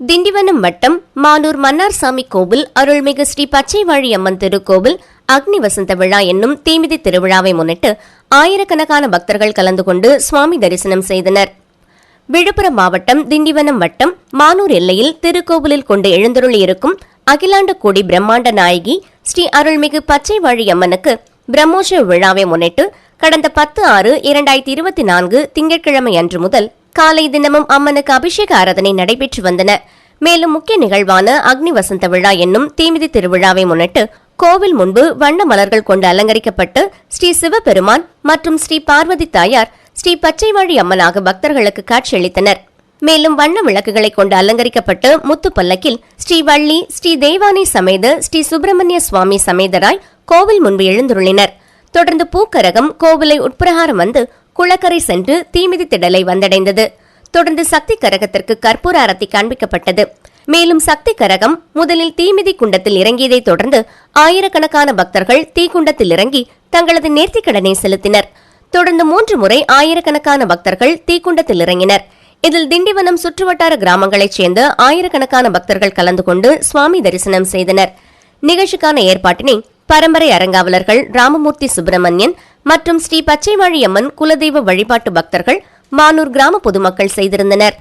திண்டிவனம் வட்டம் மானூர் மன்னார்சாமி கோவில் அருள்மிகு ஸ்ரீ பச்சைவாழி அம்மன் திருக்கோவில் அக்னி வசந்த விழா என்னும் தீமிதி திருவிழாவை முன்னிட்டு ஆயிரக்கணக்கான பக்தர்கள் கலந்து கொண்டு சுவாமி தரிசனம் செய்தனர். விழுப்புரம் மாவட்டம் திண்டிவனம் வட்டம் மானூர் எல்லையில் திருக்கோவிலில் கொண்டு எழுந்தருளியிருக்கும் அகிலாண்ட கோடி பிரம்மாண்ட நாயகி ஸ்ரீ அருள்மிகு பச்சைவாழி அம்மனுக்கு பிரம்மோற்சவ விழாவை முன்னிட்டு கடந்த பத்து ஆறு இரண்டாயிரத்தி இருபத்தி நான்கு திங்கட்கிழமை அன்று முதல் காலை தினமும் அம்மனுக்கு அபிஷேக ஆராதனை நடைபெற்று வந்தன. மேலும் முக்கிய நிகழ்வான அக்னி வசந்த விழா என்னும் தீமிதி திருவிழாவை முன்னிட்டு கோவில் முன்பு வண்ண மலர்கள் கொண்டு அலங்கரிக்கப்பட்டு ஸ்ரீ சிவபெருமான் மற்றும் ஸ்ரீ பார்வதி தாயார் ஸ்ரீ பச்சைவாழி அம்மனாக பக்தர்களுக்கு காட்சியளித்தனர். மேலும் வண்ண விளக்குகளை கொண்டு அலங்கரிக்கப்பட்டு முத்து பல்லக்கில் ஸ்ரீ வள்ளி ஸ்ரீ தெய்வானை சமேத ஸ்ரீ சுப்பிரமணிய சுவாமி சமேதராய் கோவில் முன்பு எழுந்துள்ளனர் தொடர்ந்து பூக்கரகம் கோவிலை உட்பிரகாரம் வந்து குளக்கரை சென்று தீமிதி திடலை வந்தடைந்தது. தொடர்ந்து சக்தி கரகத்திற்கு கற்பூர அரத்தி காண்பிக்கப்பட்டது. மேலும் சக்தி கரகம் முதலில் தீமிதி குண்டத்தில் இறங்கியதைத் தொடர்ந்து ஆயிரக்கணக்கான பக்தர்கள் தீக்குண்டத்தில் இறங்கி தங்களது நேர்த்திக்கடனை செலுத்தினர். தொடர்ந்து மூன்று முறை ஆயிரக்கணக்கான பக்தர்கள் தீக்குண்டத்தில் இறங்கினர். இதில் திண்டிவனம் சுற்றுவட்டார கிராமங்களைச் சேர்ந்த ஆயிரக்கணக்கான பக்தர்கள் கலந்து கொண்டு சுவாமி தரிசனம் செய்தனர். நிகழ்ச்சிக்கான ஏற்பாட்டினை பரம்பரை அரங்காவலர்கள் ராமமூர்த்தி சுப்பிரமணியன் மற்றும் ஸ்ரீ பச்சைவாழியம்மன் குலதெய்வ வழிபாட்டு பக்தர்கள் மானூர் கிராம பொதுமக்கள் செய்திருந்தனர்.